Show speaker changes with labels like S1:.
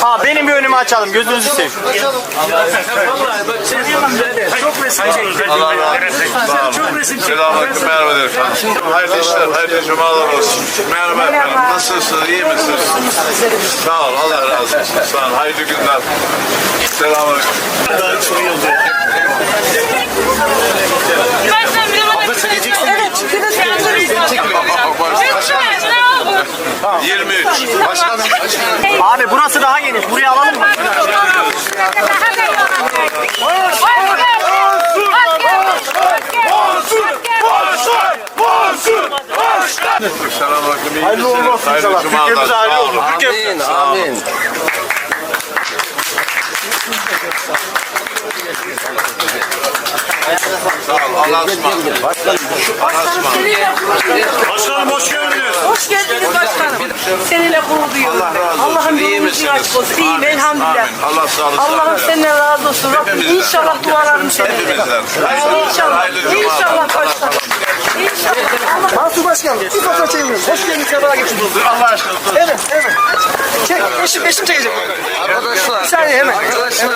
S1: Ha benim bir önümü açalım gözünüzü seveyim.
S2: Çok resim çekti.
S3: Sağ olun. Selamünaleyküm. Merhaba efendim. Hayırlı işler, hayırlı cumalar olsun. Merhaba efendim. Nasılsınız? İyi misiniz? Sağ ol. Allah razı olsun. Sağ ol. Hayırlı günler. Selamünaleyküm.
S4: Evet,
S3: Başkanım. 23. Başkanım.
S1: Abi burası daha geniş. Buraya alalım mı? Hayırlı uğurlu olsun inşallah. Türkiye'mize hayırlı olsun.
S5: Amin, amin.
S3: Sağ ol. Allah'a ısmarladık. Allah'a ısmarladık.
S2: Başkanım hoş geldiniz.
S4: Hoş geldiniz başkanım. Seninle gurur duyuyorum.
S3: Allah razı olsun.
S4: Allah'ın
S3: İyi
S4: yolunu
S3: misiniz?
S4: açık olsun. İyiyim
S3: Amin.
S4: elhamdülillah.
S3: Amin. Allah sağlık
S4: Allah'ım senden razı olsun. Rabbim inşallah dualarım seninle.
S3: Hepimizden.
S4: İnşallah. İnşallah başkanım. İnşallah. Allah
S6: Mansur Başkanım, bir fotoğraf çekelim. Hoş geldiniz, sefalar getirdiniz.
S3: Allah aşkına.
S6: Evet, evet. Çek, eşim, eşim çekecek.
S5: Arkadaşlar.
S6: Bir saniye hemen.
S5: Arkadaşlar.